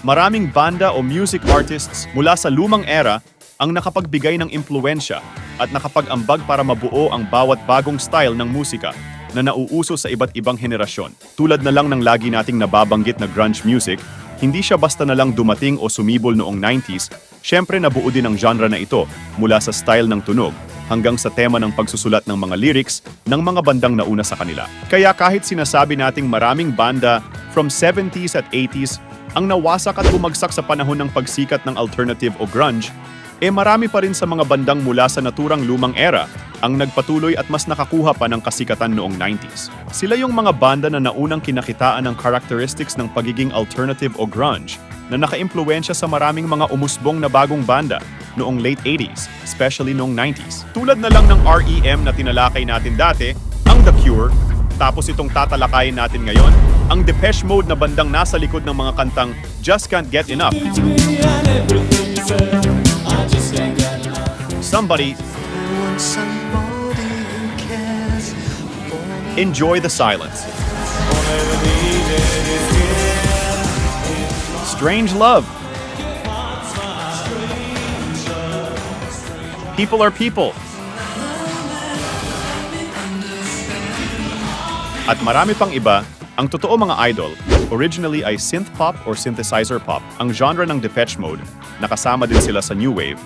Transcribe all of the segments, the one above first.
Maraming banda o music artists mula sa lumang era ang nakapagbigay ng impluensya at nakapag-ambag para mabuo ang bawat bagong style ng musika na nauuso sa iba't ibang henerasyon. Tulad na lang ng lagi nating nababanggit na grunge music, hindi siya basta na lang dumating o sumibol noong 90s, syempre nabuo din ang genre na ito mula sa style ng tunog hanggang sa tema ng pagsusulat ng mga lyrics ng mga bandang nauna sa kanila. Kaya kahit sinasabi nating maraming banda from 70s at 80s ang nawasak at bumagsak sa panahon ng pagsikat ng alternative o grunge, eh marami pa rin sa mga bandang mula sa naturang lumang era ang nagpatuloy at mas nakakuha pa ng kasikatan noong 90s. Sila yung mga banda na naunang kinakitaan ng characteristics ng pagiging alternative o grunge na nakaimpluwensya sa maraming mga umusbong na bagong banda noong late 80s, especially noong 90s. Tulad na lang ng REM na tinalakay natin dati, ang The Cure, tapos itong tatalakayin natin ngayon, ang Depeche Mode na bandang nasa likod ng mga kantang Just Can't Get Enough, Somebody, Enjoy the Silence, Strange Love, People Are People, At marami pang iba, ang totoo mga idol, originally ay synth pop or synthesizer pop, ang genre ng Depeche Mode, nakasama din sila sa New Wave,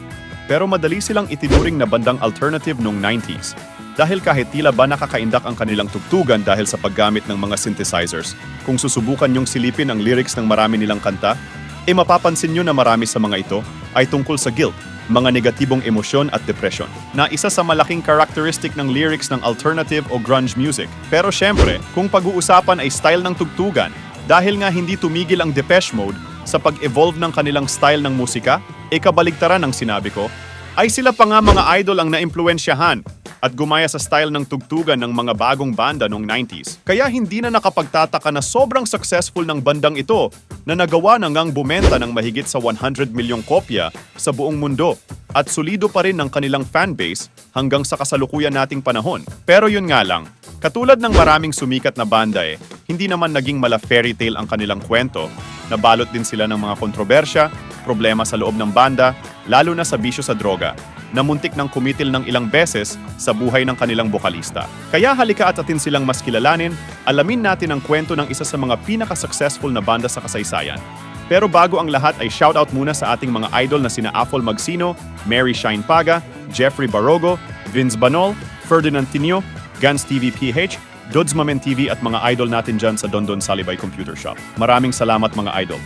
pero madali silang itinuring na bandang alternative noong 90s. Dahil kahit tila ba nakakaindak ang kanilang tugtugan dahil sa paggamit ng mga synthesizers, kung susubukan niyong silipin ang lyrics ng marami nilang kanta, e mapapansin niyo na marami sa mga ito ay tungkol sa guilt, mga negatibong emosyon at depression, na isa sa malaking characteristic ng lyrics ng alternative o grunge music. Pero syempre, kung pag-uusapan ay style ng tugtugan, dahil nga hindi tumigil ang Depeche Mode sa pag-evolve ng kanilang style ng musika, e kabaligtaran ng sinabi ko, ay sila pa nga mga idol ang naimpluensyahan at gumaya sa style ng tugtugan ng mga bagong banda noong 90s. Kaya hindi na nakapagtataka na sobrang successful ng bandang ito na nagawa na ngang bumenta ng mahigit sa 100 milyong kopya sa buong mundo at solido pa rin ng kanilang fanbase hanggang sa kasalukuyan nating panahon. Pero yun nga lang, katulad ng maraming sumikat na banda eh, hindi naman naging mala fairy tale ang kanilang kwento, nabalot din sila ng mga kontrobersya, problema sa loob ng banda, lalo na sa bisyo sa droga, na muntik ng kumitil ng ilang beses sa buhay ng kanilang bokalista. Kaya halika at atin silang mas kilalanin, alamin natin ang kwento ng isa sa mga pinaka-successful na banda sa kasaysayan. Pero bago ang lahat ay shoutout muna sa ating mga idol na sina Afol Magsino, Mary Shine Paga, Jeffrey Barogo, Vince Banol, Ferdinand Tinio, Gans TV PH, Dods Mamen TV at mga idol natin dyan sa Dondon Salibay Computer Shop. Maraming salamat mga idol.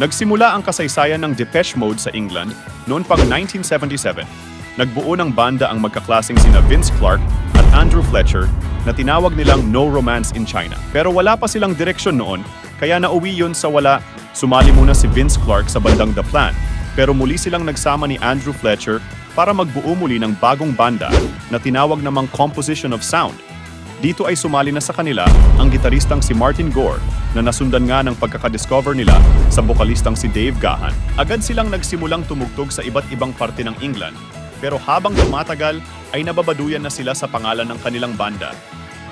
Nagsimula ang kasaysayan ng Depeche Mode sa England noon pang 1977. Nagbuo ng banda ang magkaklaseng sina Vince Clarke at Andrew Fletcher na tinawag nilang No Romance in China. Pero wala pa silang direksyon noon, kaya nauwi yun sa wala. Sumali muna si Vince Clarke sa bandang The Plan, pero muli silang nagsama ni Andrew Fletcher para magbuo muli ng bagong banda na tinawag namang Composition of Sound. Dito ay sumali na sa kanila ang gitaristang si Martin Gore na nasundan nga ng pagkakadiscover nila sa bokalistang si Dave Gahan. Agad silang nagsimulang tumugtog sa iba't ibang parte ng England pero habang tumatagal ay nababaduyan na sila sa pangalan ng kanilang banda.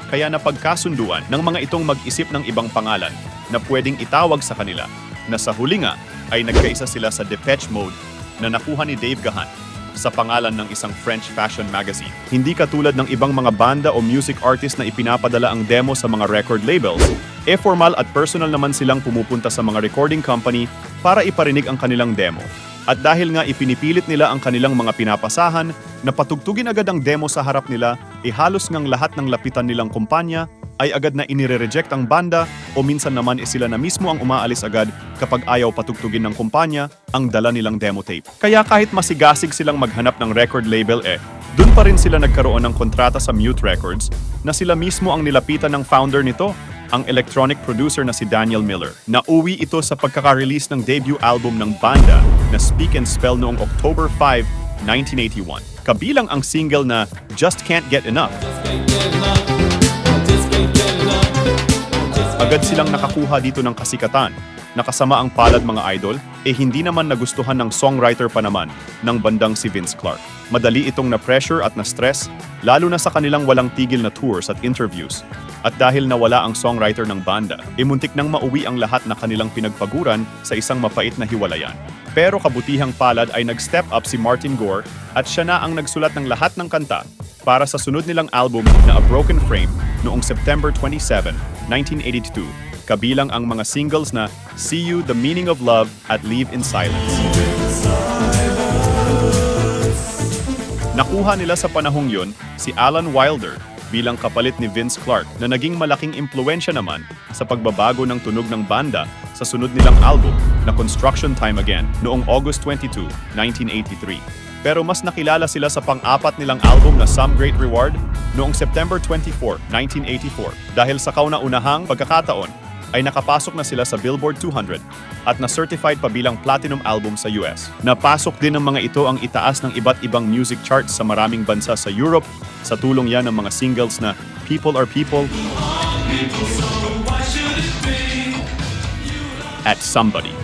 Kaya napagkasunduan ng mga itong mag-isip ng ibang pangalan na pwedeng itawag sa kanila na sa huli nga ay nagkaisa sila sa Depeche Mode na nakuha ni Dave Gahan sa pangalan ng isang French fashion magazine. Hindi katulad ng ibang mga banda o music artist na ipinapadala ang demo sa mga record labels, e formal at personal naman silang pumupunta sa mga recording company para iparinig ang kanilang demo. At dahil nga ipinipilit nila ang kanilang mga pinapasahan na patugtugin agad ang demo sa harap nila, e halos ngang lahat ng lapitan nilang kumpanya ay agad na inire-reject ang banda o minsan naman e sila na mismo ang umaalis agad kapag ayaw patugtugin ng kumpanya ang dala nilang demo tape. Kaya kahit masigasig silang maghanap ng record label eh, dun pa rin sila nagkaroon ng kontrata sa Mute Records na sila mismo ang nilapitan ng founder nito, ang electronic producer na si Daniel Miller. Nauwi ito sa pagkaka-release ng debut album ng banda na Speak and Spell noong October 5, 1981. Kabilang ang single na Just Can't Get Enough. Agad silang nakakuha dito ng kasikatan. Nakasama ang palad mga idol, eh hindi naman nagustuhan ng songwriter pa naman ng bandang si Vince Clarke. madali itong na-pressure at na-stress, lalo na sa kanilang walang tigil na tours at interviews. At dahil nawala ang songwriter ng banda, imuntik nang mauwi ang lahat na kanilang pinagpaguran sa isang mapait na hiwalayan. Pero kabutihang palad ay nag-step up si Martin Gore at siya na ang nagsulat ng lahat ng kanta para sa sunod nilang album na A Broken Frame noong September 27, 1982, kabilang ang mga singles na See You, The Meaning of Love at Leave in Silence. Nakuha nila sa panahong yun si Alan Wilder bilang kapalit ni Vince Clarke na naging malaking impluensya naman sa pagbabago ng tunog ng banda sa sunod nilang album na Construction Time Again noong August 22, 1983. Pero mas nakilala sila sa pang-apat nilang album na Some Great Reward noong September 24, 1984 dahil sa kauna-unahang pagkakataon ay nakapasok na sila sa Billboard 200 at na-certified pa bilang platinum album sa US. Napasok din ng mga ito ang itaas ng iba't ibang music charts sa maraming bansa sa Europe sa tulong yan ng mga singles na People Are People at Somebody.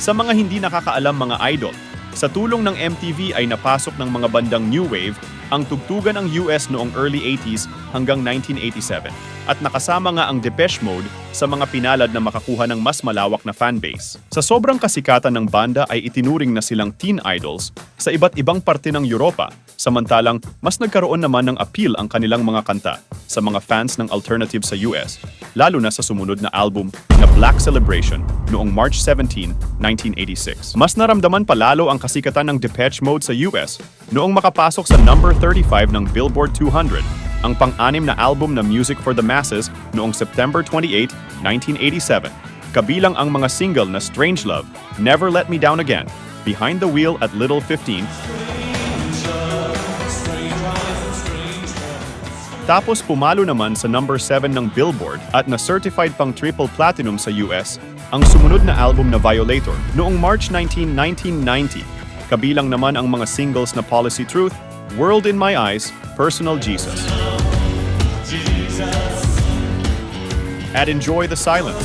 Sa mga hindi nakakaalam mga idol, sa tulong ng MTV ay napasok ng mga bandang New Wave ang tugtugan ng US noong early 80s hanggang 1987 at nakasama nga ang Depeche Mode sa mga pinalad na makakuha ng mas malawak na fanbase. Sa sobrang kasikatan ng banda ay itinuring na silang teen idols sa iba't ibang parte ng Europa samantalang mas nagkaroon naman ng appeal ang kanilang mga kanta sa mga fans ng alternative sa US, lalo na sa sumunod na album na Black Celebration noong March 17, 1986. Mas naramdaman pa lalo ang kasikatan ng Depeche Mode sa US noong makapasok sa number 35 ng Billboard 200, ang pang-anim na album na Music for the Masses noong September 28, 1987, kabilang ang mga single na Strangelove, Never Let Me Down Again, Behind the Wheel at Little 15, Tapos pumalo naman sa number 7 ng Billboard at na-certified pang triple platinum sa US ang sumunod na album na Violator noong March 19, 1990. Kabilang naman ang mga singles na Policy Truth, World in My Eyes, Personal Jesus. At Enjoy the Silence.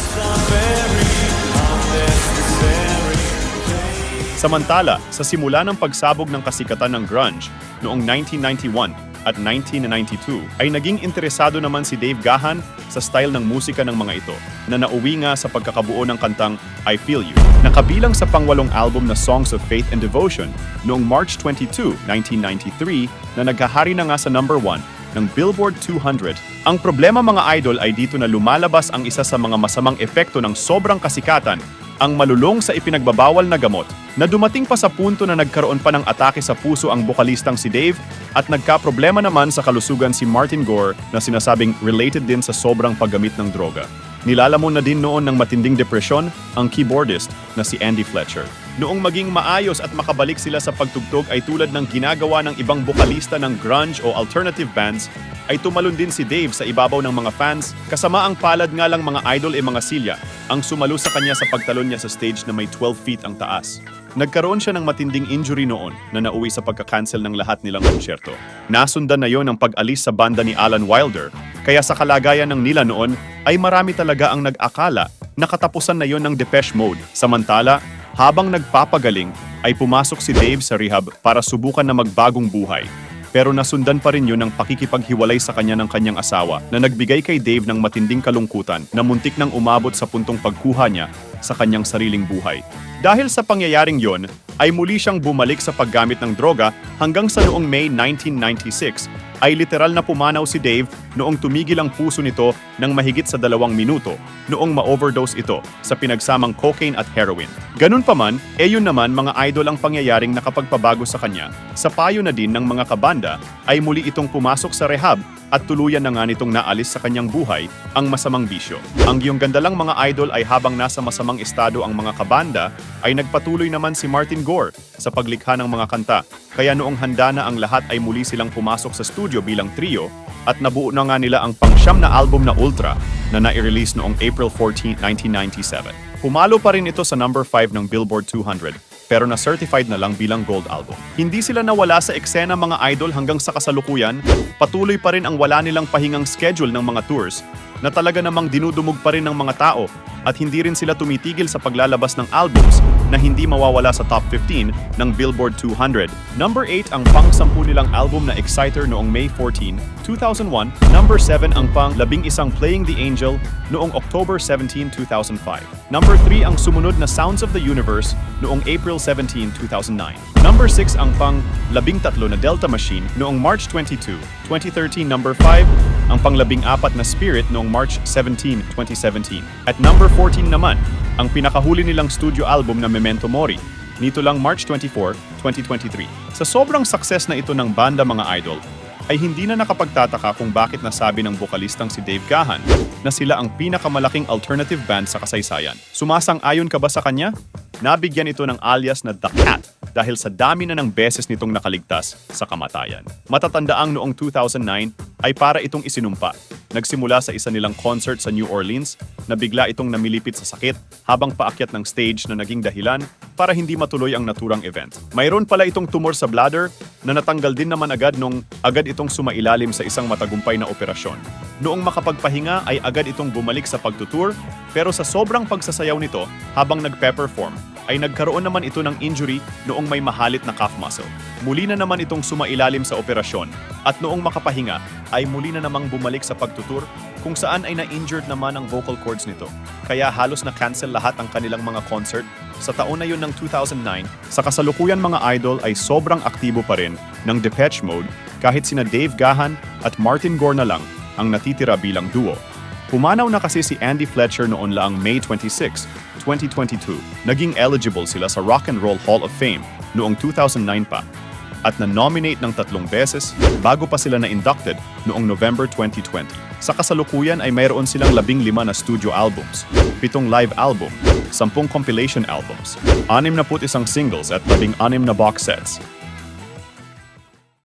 Samantala, sa simula ng pagsabog ng kasikatan ng grunge noong 1991 at 1992 ay naging interesado naman si Dave Gahan sa style ng musika ng mga ito na nauwi nga sa pagkakabuo ng kantang I Feel You. Nakabilang sa pangwalong album na Songs of Faith and Devotion noong March 22, 1993 na naghahari na nga sa number 1 ng Billboard 200. Ang problema mga idol ay dito na lumalabas ang isa sa mga masamang epekto ng sobrang kasikatan ang malulong sa ipinagbabawal na gamot na dumating pa sa punto na nagkaroon pa ng atake sa puso ang bokalistang si Dave at nagka-problema naman sa kalusugan si Martin Gore na sinasabing related din sa sobrang paggamit ng droga. Nilalamon na din noon ng matinding depresyon ang keyboardist na si Andy Fletcher. Noong maging maayos at makabalik sila sa pagtugtog ay tulad ng ginagawa ng ibang bokalista ng grunge o alternative bands, ay tumalon din si Dave sa ibabaw ng mga fans, kasama ang palad nga lang mga idol e mga silya, ang sumalo sa kanya sa pagtalon niya sa stage na may 12 feet ang taas. Nagkaroon siya ng matinding injury noon na nauwi sa pagka-cancel ng lahat nilang konsyerto. Nasundan na yon ang pag-alis sa banda ni Alan Wilder, kaya sa kalagayan ng nila noon ay marami talaga ang nag-akala na katapusan na yon ng Depeche Mode. Samantala, habang nagpapagaling, ay pumasok si Dave sa rehab para subukan na magbagong buhay. Pero nasundan pa rin yun ng pakikipaghiwalay sa kanya ng kanyang asawa na nagbigay kay Dave ng matinding kalungkutan na muntik nang umabot sa puntong pagkuha niya sa kanyang sariling buhay. Dahil sa pangyayaring yon, ay muli siyang bumalik sa paggamit ng droga hanggang sa noong May 1996 ay literal na pumanaw si Dave noong tumigil ang puso nito ng mahigit sa dalawang minuto noong ma-overdose ito sa pinagsamang cocaine at heroin. Ganun pa man, eh yun naman mga idol ang pangyayaring nakapagpabago sa kanya. Sa payo na din ng mga kabanda ay muli itong pumasok sa rehab at tuluyan na nga nitong naalis sa kanyang buhay ang masamang bisyo. Ang giyong ganda lang mga idol ay habang nasa masamang estado ang mga kabanda ay nagpatuloy naman si Martin Gore sa paglikha ng mga kanta. Kaya noong handa na ang lahat ay muli silang pumasok sa studio bilang trio at nabuo na nga nila ang pangsyam na album na Ultra na nai-release noong April 14, 1997. Pumalo pa rin ito sa number 5 ng Billboard 200 pero na-certified na lang bilang gold album. Hindi sila nawala sa eksena mga idol hanggang sa kasalukuyan, patuloy pa rin ang wala nilang pahingang schedule ng mga tours na talaga namang dinudumog pa rin ng mga tao at hindi rin sila tumitigil sa paglalabas ng albums na hindi mawawala sa top 15 ng Billboard 200. Number 8 ang pang-sampu nilang album na Exciter noong May 14, 2001. Number 7 ang pang-labing isang Playing the Angel noong October 17, 2005. Number 3 ang sumunod na Sounds of the Universe noong April 17, 2009. Number 6 ang pang-labing tatlo na Delta Machine noong March 22, 2013. Number 5 ang pang-labing apat na Spirit noong March 17, 2017. At number 14 naman, ang pinakahuli nilang studio album na Memento Mori, nito lang March 24, 2023. Sa sobrang success na ito ng banda mga idol, ay hindi na nakapagtataka kung bakit nasabi ng bokalistang si Dave Gahan na sila ang pinakamalaking alternative band sa kasaysayan. Sumasang-ayon ka ba sa kanya? Nabigyan ito ng alias na The Cat dahil sa dami na ng beses nitong nakaligtas sa kamatayan. Matatandaang noong 2009 ay para itong isinumpa. Nagsimula sa isa nilang concert sa New Orleans na bigla itong namilipit sa sakit habang paakyat ng stage na naging dahilan para hindi matuloy ang naturang event. Mayroon pala itong tumor sa bladder na natanggal din naman agad nung agad itong sumailalim sa isang matagumpay na operasyon. Noong makapagpahinga ay agad itong bumalik sa pagtutour pero sa sobrang pagsasayaw nito habang nagpe-perform ay nagkaroon naman ito ng injury noong may mahalit na calf muscle. Muli na naman itong sumailalim sa operasyon at noong makapahinga ay muli na namang bumalik sa pagtutur kung saan ay na-injured naman ang vocal cords nito. Kaya halos na-cancel lahat ang kanilang mga concert sa taon na yun ng 2009. Sa kasalukuyan mga idol ay sobrang aktibo pa rin ng Depeche Mode kahit sina Dave Gahan at Martin Gore na lang ang natitira bilang duo. Pumanaw na kasi si Andy Fletcher noon lang May 26, 2022. Naging eligible sila sa Rock and Roll Hall of Fame noong 2009 pa at na-nominate ng tatlong beses bago pa sila na-inducted noong November 2020. Sa kasalukuyan ay mayroon silang labing lima na studio albums, pitong live album, sampung compilation albums, anim na put isang singles at labing anim na box sets.